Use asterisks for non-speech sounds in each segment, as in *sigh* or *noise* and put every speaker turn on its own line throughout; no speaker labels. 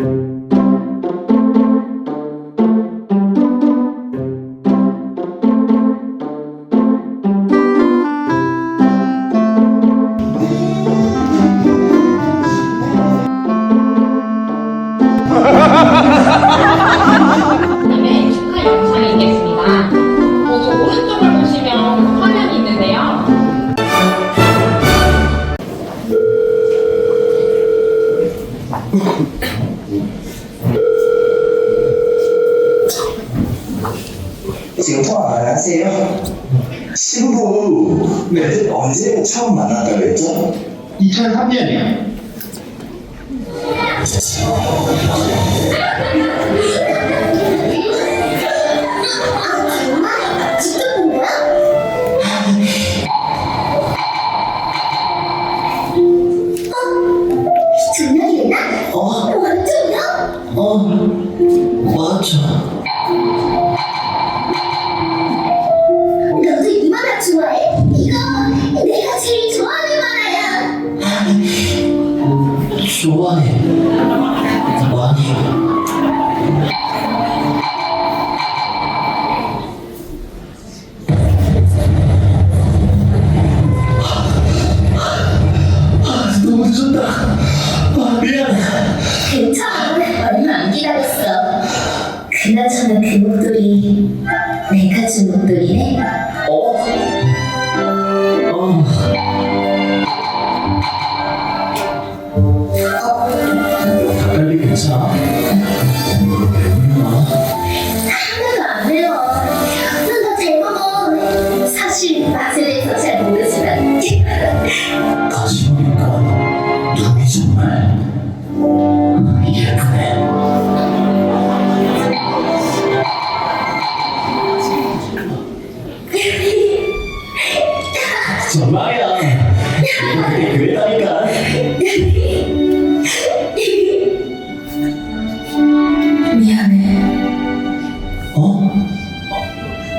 그다
지금 통화 안 하세요? 신부 네, 언제 처음 만났다고 했죠?
2003년이요.
좋아해.
많이. 아, 너무 늦었다. 아, 미안해.
괜찮아. 얼마 안 기다렸어. 그나저나 그 목도리 내가 준 목도리네.
어? 어. 괜찮아?
하나도 안더잘 먹어. 사실 맛에 대해서 잘 모르지만.
다시 보니까 눈이 정말 예쁘네. 정말이야. *laughs* 내가 그게 그랬다니까.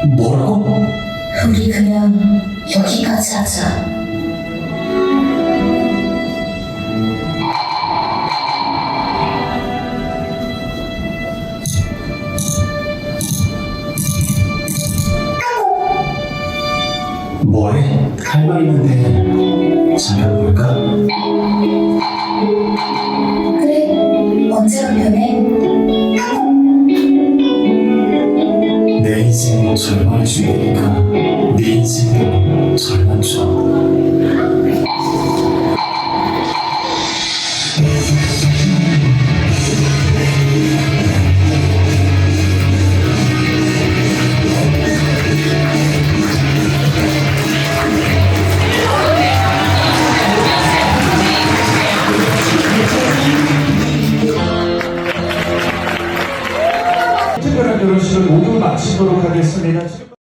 뭐라고?
우리 그냥 여기까지 하자.
뭐해? 할 말 있는데 잠깐 볼까?
그래, 언제나 변해.
절반을 주니까 네 인생 절반 줘.
특별한 결혼식을 모두 마치도록 하겠습니다.